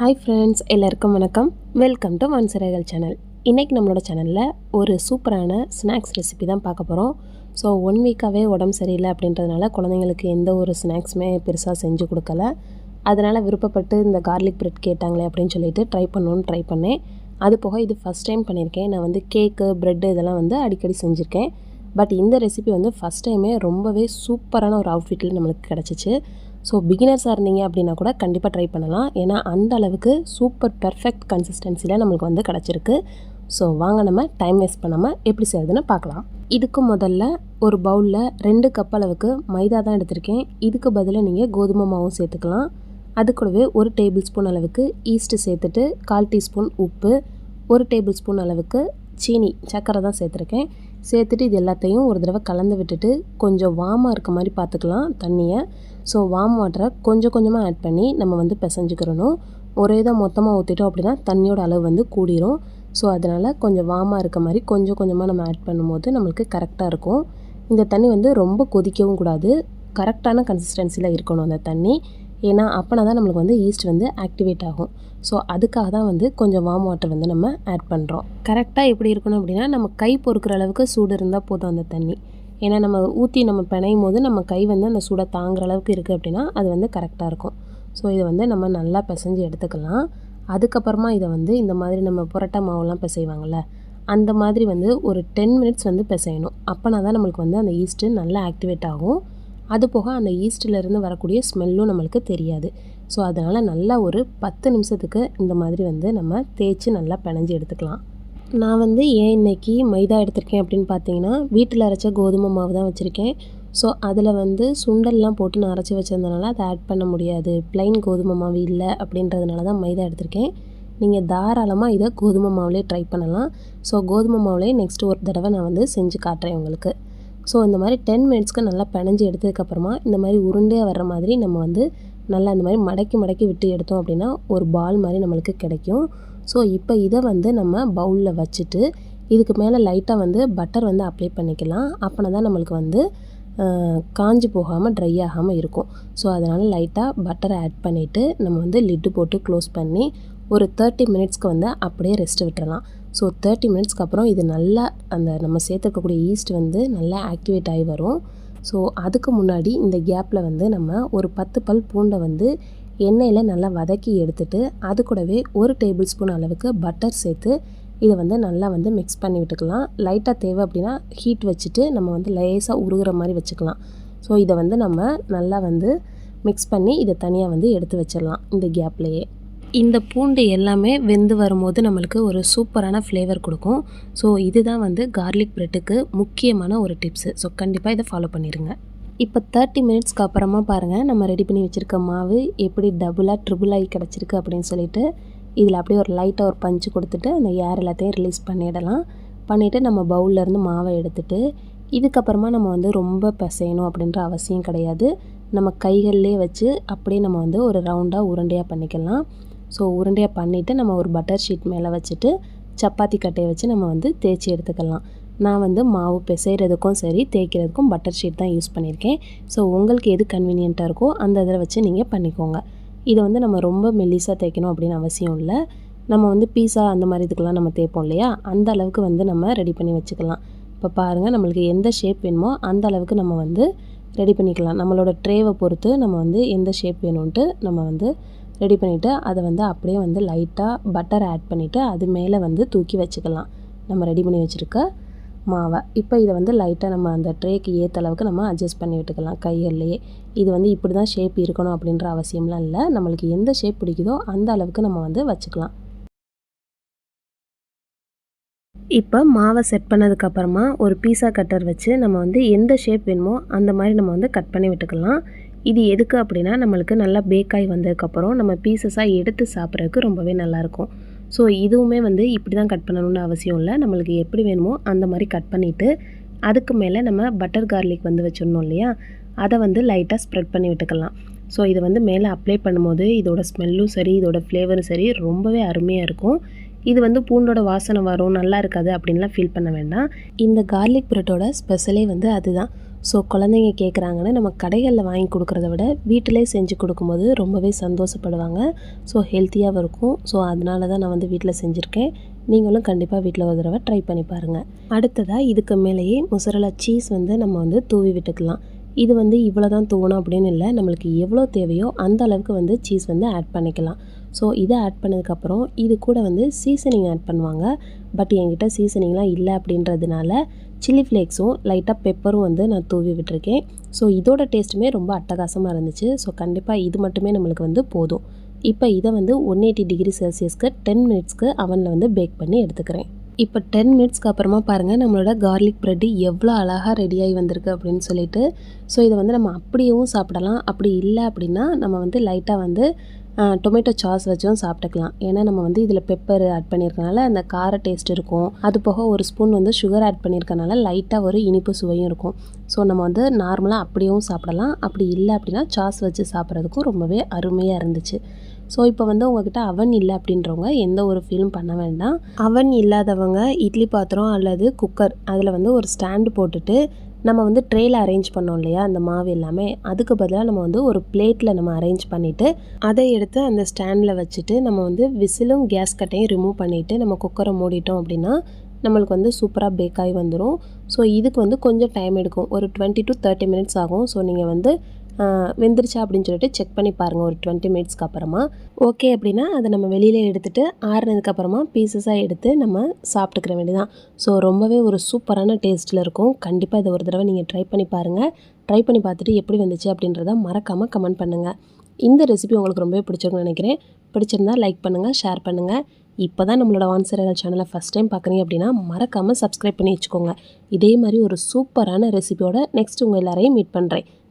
Hi friends எல்லாருக்கும் வணக்கம். Welcome to வன்சரைகள் channel இன்றைக்கி நம்மளோட சேனலில் ஒரு சூப்பரான ஸ்நாக்ஸ் ரெசிபி தான் பார்க்க போகிறோம் ஸோ ஒன் வீக்காகவே உடம்பு சரியில்லை அப்படின்றதுனால குழந்தைங்களுக்கு எந்த ஒரு ஸ்நாக்ஸுமே பெருசாக செஞ்சு கொடுக்கல. அதனால் விருப்பப்பட்டு இந்த கார்லிக் பிரெட் கேட்டாங்களே அப்படின்னு சொல்லிட்டு ட்ரை பண்ணணும்னு ட்ரை பண்ணேன். அது போக இது ஃபஸ்ட் டைம் பண்ணியிருக்கேன். நான் வந்து கேக்கு ப்ரெட்டு இதெல்லாம் வந்து அடிக்கடி செஞ்சுருக்கேன். பட் இந்த ரெசிபி வந்து ஃபஸ்ட் டைமே ரொம்பவே சூப்பரான ஒரு அவுட்ஃபிட்டில் நம்மளுக்கு கிடச்சிச்சு. ஸோ பிகினர்ஸாக இருந்தீங்க அப்படின்னா கூட கண்டிப்பாக ட்ரை பண்ணலாம். ஏன்னா அந்த அளவுக்கு சூப்பர் பெர்ஃபெக்ட் கன்சிஸ்டன்சியில் நம்மளுக்கு வந்து கிடச்சிருக்கு. ஸோ வாங்க நம்ம டைம் வேஸ்ட் பண்ணாமல் எப்படி செய்யறதுன்னு பார்க்கலாம். இதுக்கு முதல்ல ஒரு பவுலில் ரெண்டு கப் அளவுக்கு மைதா தான் எடுத்திருக்கேன். இதுக்கு பதிலாக நீங்கள் கோதுமை மாவும் சேர்த்துக்கலாம். அது கூடவே ஒரு டேபிள் ஸ்பூன் அளவுக்கு ஈஸ்ட்டு சேர்த்துட்டு கால் டீஸ்பூன் உப்பு ஒரு டேபிள் ஸ்பூன் அளவுக்கு சீனி சர்க்கரை தான் சேர்த்துருக்கேன். சேர்த்துட்டு இது எல்லாத்தையும் ஒரு தடவை கலந்து விட்டுட்டு கொஞ்சம் வாமாக இருக்க மாதிரி பார்த்துக்கலாம் தண்ணியை. ஸோ வார்ம் வாட்டரை கொஞ்சம் கொஞ்சமாக ஆட் பண்ணி நம்ம வந்து பிசைஞ்சுக்கிறணும். ஒரே தான் மொத்தமாக ஊற்றிட்டோம் அப்படின்னா தண்ணியோட அளவு வந்து கூடிரும். ஸோ அதனால் கொஞ்சம் வாமாக இருக்க மாதிரி கொஞ்சம் கொஞ்சமாக நம்ம ஆட் பண்ணும்போது நம்மளுக்கு கரெக்டாக இருக்கும். இந்த தண்ணி வந்து ரொம்ப கொதிக்கவும் கூடாது. கரெக்டான கன்சிஸ்டன்சியில் இருக்கணும் அந்த தண்ணி. ஏன்னா அப்போனா தான் நம்மளுக்கு வந்து ஈஸ்ட் வந்து ஆக்டிவேட் ஆகும். ஸோ அதுக்காக தான் வந்து கொஞ்சம் வார்ம் வாட்டர் வந்து நம்ம ஆட் பண்ணுறோம் கரெக்டாக எப்படி இருக்கணும் அப்படின்னா நம்ம கை பொறுக்கிற அளவுக்கு சூடு இருந்தால் போதும் அந்த தண்ணி. ஏன்னா நம்ம ஊற்றி நம்ம பிணையும் போது நம்ம கை வந்து அந்த சூடை தாங்குற அளவுக்கு இருக்குது அப்படின்னா அது வந்து கரெக்டாக இருக்கும். ஸோ இதை வந்து நம்ம நல்லா பிசைஞ்சு எடுத்துக்கலாம். அதுக்கப்புறமா இதை வந்து இந்த மாதிரி நம்ம புரட்டா மாவுலாம் பிசைவாங்கள்ல அந்த மாதிரி வந்து ஒரு டென் மினிட்ஸ் வந்து பிசையணும். அப்போனா தான் நம்மளுக்கு வந்து அந்த ஈஸ்ட்டு நல்லா ஆக்டிவேட் ஆகும். அது போக அந்த ஈஸ்ட்டிலேருந்து வரக்கூடிய ஸ்மெல்லும் நம்மளுக்கு தெரியாது. ஸோ அதனால் நல்லா ஒரு பத்து நிமிஷத்துக்கு இந்த மாதிரி வந்து நம்ம தேய்ச்சி நல்லா பிணைஞ்சு எடுத்துக்கலாம். நான் வந்து ஏன் இன்னைக்கு மைதா எடுத்திருக்கேன் அப்படின்னு பார்த்தீங்கன்னா வீட்டில் அரைச்ச கோதுமை மாவு தான் வச்சுருக்கேன். ஸோ அதில் வந்து சுண்டல்லாம் போட்டு நான் அரைச்சி வச்சிருந்தனால அதை ஆட் பண்ண முடியாது. ப்ளைன் கோதுமை மாவு இல்லை அப்படின்றதுனால தான் மைதா எடுத்திருக்கேன். நீங்கள் தாராளமாக இதை கோதுமை மாவுலேயே ட்ரை பண்ணலாம். ஸோ கோதுமை மாவுலேயே நெக்ஸ்ட் ஒரு தடவை நான் வந்து செஞ்சு காட்டுறேன் உங்களுக்கு. ஸோ இந்த மாதிரி டென் மினிட்ஸ்க்கு நல்லா பிணைஞ்சு எடுத்ததுக்கப்புறமா இந்த மாதிரி உருண்டையாக வர்ற மாதிரி நம்ம வந்து நல்லா இந்த மாதிரி மடக்கி மடக்கி விட்டு எடுத்தோம் அப்படின்னா ஒரு பால் மாதிரி நம்மளுக்கு கிடைக்கும். ஸோ இப்போ இதை வந்து நம்ம பவுலில் வச்சுட்டு இதுக்கு மேலே லைட்டாக வந்து பட்டர் வந்து அப்ளை பண்ணிக்கலாம். அப்போனா தான் நம்மளுக்கு வந்து காஞ்சி போகாமல் ட்ரை ஆகாமல் இருக்கும். ஸோ அதனால் லைட்டாக பட்டரை ஆட் பண்ணிவிட்டு நம்ம வந்து லிட்டு போட்டு க்ளோஸ் பண்ணி ஒரு தேர்ட்டி மினிட்ஸ்க்கு வந்து அப்படியே ரெஸ்ட் விட்டுறலாம். ஸோ தேர்ட்டி மினிட்ஸ்க்கு அப்புறம் இது நல்லா அந்த நம்ம சேர்த்துக்கக்கூடிய ஈஸ்ட் வந்து நல்லா ஆக்டிவேட் ஆகி வரும். ஸோ அதுக்கு முன்னாடி இந்த கேப்பில் வந்து நம்ம ஒரு பத்து பல் பூண்டை வந்து எண்ணெயில் நல்லா வதக்கி எடுத்துகிட்டு அது கூடவே ஒரு டேபிள் ஸ்பூன் அளவுக்கு பட்டர் சேர்த்து இதை வந்து நல்லா வந்து மிக்ஸ் பண்ணி விட்டுக்கலாம். லைட்டாக தேவை அப்படின்னா ஹீட் வச்சுட்டு நம்ம வந்து லேசாக உருகிற மாதிரி வச்சுக்கலாம். ஸோ இதை வந்து நம்ம நல்லா வந்து மிக்ஸ் பண்ணி இதை தனியாக வந்து எடுத்து வச்சிடலாம் இந்த கேப்லேயே இந்த பூண்டு எல்லாமே வெந்து வரும்போது நம்மளுக்கு ஒரு சூப்பரான ஃப்ளேவர் கொடுக்கும். ஸோ இதுதான் வந்து கார்லிக் ப்ரெட்டுக்கு முக்கியமான ஒரு டிப்ஸு ஸோ கண்டிப்பாக இதை ஃபாலோ பண்ணிடுங்க இப்போ தேர்ட்டி மினிட்ஸ்க்கு அப்புறமா பாருங்கள் நம்ம ரெடி பண்ணி வச்சுருக்க மாவு எப்படி டபுளாக ட்ரிபிள் ஆகி கிடச்சிருக்கு அப்படின்னு சொல்லிட்டு இதில் அப்படியே ஒரு லைட்டாக ஒரு பஞ்சு கொடுத்துட்டு அந்த ஏர் எல்லாத்தையும் ரிலீஸ் பண்ணிடலாம். பண்ணிவிட்டு நம்ம பவுல்லேருந்து மாவை எடுத்துட்டு இதுக்கப்புறமா நம்ம வந்து ரொம்ப பிசையணும் அப்படின்ற அவசியம் கிடையாது. நம்ம கைகள்லேயே வச்சு அப்படியே நம்ம வந்து ஒரு ரவுண்டாக உருண்டையாக பண்ணிக்கலாம். ஸோ உருண்டையாக பண்ணிவிட்டு நம்ம ஒரு பட்டர் ஷீட் மேலே வச்சுட்டு சப்பாத்தி கட்டையை வச்சு நம்ம வந்து தேய்ச்சி எடுத்துக்கலாம். நான் வந்து மாவு பிசைகிறதுக்கும் சரி தேய்க்கிறதுக்கும் பட்டர் ஷீட் தான் யூஸ் பண்ணியிருக்கேன். ஸோ உங்களுக்கு எது கன்வீனியண்ட்டாக இருக்கோ அந்த இதில் வச்சு நீங்கள் பண்ணிக்கோங்க. இதை வந்து நம்ம ரொம்ப மெல்லிஸாக தேய்க்கணும் அப்படின்னு அவசியம் இல்லை. நம்ம வந்து பீஸா அந்த மாதிரி இதுக்கெல்லாம் நம்ம தேய்ப்போம் இல்லையா? அந்த அளவுக்கு வந்து நம்ம ரெடி பண்ணி வச்சுக்கலாம். இப்போ பாருங்கள் நம்மளுக்கு எந்த ஷேப் வேணுமோ அந்த அளவுக்கு நம்ம வந்து ரெடி பண்ணிக்கலாம். நம்மளோட ட்ரேவை பொறுத்து நம்ம வந்து எந்த ஷேப் வேணும்ன்ட்டு நம்ம வந்து ரெடி பண்ணிவிட்டு அதை வந்து அப்படியே வந்து லைட்டாக பட்டர் ஆட் பண்ணிவிட்டு அது மேலே வந்து தூக்கி வச்சுக்கலாம். நம்ம ரெடி பண்ணி வச்சுருக்க மாவை. இப்போ இதை வந்து லைட்டாக நம்ம அந்த ட்ரேக்கு ஏற்ற அளவுக்கு நம்ம அட்ஜஸ்ட் பண்ணி விட்டுக்கலாம். கைகள்லையே. இது வந்து இப்படி தான் ஷேப் இருக்கணும் அப்படின்ற அவசியம்லாம் இல்லை. நம்மளுக்கு எந்த ஷேப் பிடிக்குதோ அந்த அளவுக்கு நம்ம வந்து வச்சுக்கலாம். இப்போ மாவை செட் பண்ணதுக்கப்புறமா ஒரு பீஸா கட்டர் வச்சு நம்ம வந்து எந்த ஷேப் வேணுமோ அந்த மாதிரி நம்ம வந்து கட் பண்ணி விட்டுக்கலாம். இது எதுக்கு அப்படின்னா நம்மளுக்கு நல்லா பேக்காய் வந்ததுக்கப்புறம் நம்ம பீசஸாக எடுத்து சாப்பிட்றதுக்கு ரொம்பவே நல்லாயிருக்கும். ஸோ இதுவுமே வந்து இப்படி தான் கட் பண்ணணும்னு அவசியம் இல்லை. நம்மளுக்கு எப்படி வேணுமோ அந்த மாதிரி கட் பண்ணிவிட்டு அதுக்கு மேலே நம்ம பட்டர் கார்லிக் வந்து வச்சிடணும் இல்லையா? அதை வந்து லைட்டாக ஸ்ப்ரெட் பண்ணி விட்டுக்கலாம். ஸோ இதை வந்து மேலே அப்ளை பண்ணும்போது இதோட ஸ்மெல்லும் சரி இதோட ஃப்ளேவரும் சரி ரொம்பவே அருமையாக இருக்கும். இது வந்து பூண்டோட வாசனை வரும் நல்லா இருக்காது அப்படின்லாம் ஃபீல் பண்ண வேண்டாம். இந்த கார்லிக் ப்ரெட்டோட ஸ்பெஷலே வந்து அதுதான். ஸோ குழந்தைங்க கேட்குறாங்கன்னு நம்ம கடைகளில் வாங்கி கொடுக்குறத விட வீட்டிலே செஞ்சு கொடுக்கும்போது ரொம்பவே சந்தோஷப்படுவாங்க. ஸோ ஹெல்த்தியாகவும் இருக்கும். ஸோ அதனால தான் நான் வந்து வீட்டில் செஞ்சுருக்கேன். நீங்களும் கண்டிப்பாக வீட்டில் ஒரு தடவை ட்ரை பண்ணி பாருங்கள் அடுத்ததாக இதுக்கு மேலேயே முசரலா சீஸ் வந்து நம்ம வந்து தூவி விட்டுக்கலாம். இது வந்து இவ்வளோ தான் தூவணும் அப்படின்னு இல்லை. நம்மளுக்கு எவ்வளோ தேவையோ அந்த அளவுக்கு வந்து சீஸ் வந்து ஆட் பண்ணிக்கலாம். ஸோ இதை ஆட் பண்ணதுக்கப்புறம் இது கூட வந்து சீசனிங் ஆட் பண்ணுவாங்க. பட் என்கிட்ட சீசனிங்லாம் இல்லை அப்படின்றதுனால சில்லி ஃப்ளேக்ஸும் லைட்டாக பெப்பரும் வந்து நான் தூவி விட்டுருக்கேன். ஸோ இதோட டேஸ்ட்டுமே ரொம்ப அட்டகாசமாக இருந்துச்சு. ஸோ கண்டிப்பாக இது மட்டுமே நம்மளுக்கு வந்து போதும். இப்போ இதை வந்து ஒன் எயிட்டி டிகிரி செல்சியஸ்க்கு டென் மினிட்ஸ்க்கு அவனில் வந்து பேக் பண்ணி எடுத்துக்கிறேன். இப்போ டென் மினிட்ஸ்க்கு அப்புறமா பாருங்கள் நம்மளோட கார்லிக் ப்ரெட்டு எவ்வளோ அழகாக ரெடியாகி வந்திருக்கு அப்படின்னு சொல்லிட்டு. ஸோ இதை வந்து நம்ம அப்படியும் சாப்பிடலாம். அப்படி இல்லை அப்படின்னா நம்ம வந்து லைட்டாக வந்து டொமேட்டோ சாஸ் வச்சும் சாப்பிட்டுக்கலாம். ஏன்னா நம்ம வந்து இதில் பெப்பர் ஆட் பண்ணியிருக்கனால அந்த கார டேஸ்ட் இருக்கும். அது போக ஒரு ஸ்பூன் வந்து சுகர் ஆட் பண்ணியிருக்கனால லைட்டாக ஒரு இனிப்பு சுவையும் இருக்கும். ஸோ நம்ம வந்து நார்மலாக அப்படியும் சாப்பிடலாம். அப்படி இல்லை அப்படின்னா சாஸ் வச்சு சாப்பிட்றதுக்கும் ரொம்பவே அருமையாக இருந்துச்சு. ஸோ இப்போ வந்து உங்ககிட்ட அவன் இல்லை அப்படின்றவங்க எந்த ஒரு ஃபீலும் பண்ண வேண்டாம். அவன் இல்லாதவங்க இட்லி பாத்திரம் அல்லது குக்கர் அதில் வந்து ஒரு ஸ்டாண்டு போட்டுட்டு நம்ம வந்து ட்ரேயில் அரேஞ்ச் பண்ணோம் இல்லையா? அந்த மாவு எல்லாமே. அதுக்கு பதிலாக நம்ம வந்து ஒரு பிளேட்டில் நம்ம அரேஞ்ச் பண்ணிவிட்டு அதை எடுத்து அந்த ஸ்டாண்டில் வச்சுட்டு நம்ம வந்து விசிலும் கேஸ் கட்டையும் ரிமூவ் பண்ணிவிட்டு நம்ம குக்கரை மூடிட்டோம் அப்படின்னா நம்மளுக்கு வந்து சூப்பராக பேக்காகி வந்துடும் ஸோ இதுக்கு வந்து கொஞ்சம் டைம் எடுக்கும். ஒரு டுவெண்ட்டி டு தேர்ட்டி மினிட்ஸ் ஆகும். ஸோ நீங்கள் வந்து வெந்துருச்சா அப்படின்னு சொல்லிட்டு செக் பண்ணி பாருங்கள் ஒரு டுவெண்ட்டி மினிட்ஸ்க்கு அப்புறமா. ஓகே அப்படின்னா அதை நம்ம வெளியில் எடுத்துகிட்டு ஆறுனதுக்கப்புறமா பீசஸாக எடுத்து நம்ம சாப்பிட்டுக்கிற வேண்டியதான் ஸோ ரொம்பவே ஒரு சூப்பரான டேஸ்ட்டில் இருக்கும். கண்டிப்பாக இதை ஒரு தடவை நீங்கள் ட்ரை பண்ணி பாருங்கள் ட்ரை பண்ணி பார்த்துட்டு எப்படி வந்துச்சு அப்படின்றத மறக்காமல் கமெண்ட் பண்ணுங்கள் இந்த ரெசிபி உங்களுக்கு ரொம்பவே பிடிச்சிருக்குன்னு நினைக்கிறேன். பிடிச்சிருந்தா லைக் பண்ணுங்கள் ஷேர் பண்ணுங்கள் இப்போ தான் நம்மளோட வான்சரகல் சேனலை ஃபஸ்ட் டைம் பார்க்குறீங்க அப்படின்னா மறக்காமல் சப்ஸ்கிரைப் பண்ணி வச்சுக்கோங்க. இதே மாதிரி ஒரு சூப்பரான ரெசிபியோட நெக்ஸ்ட் உங்கள் எல்லாரையும் மீட் பண்ணுறேன்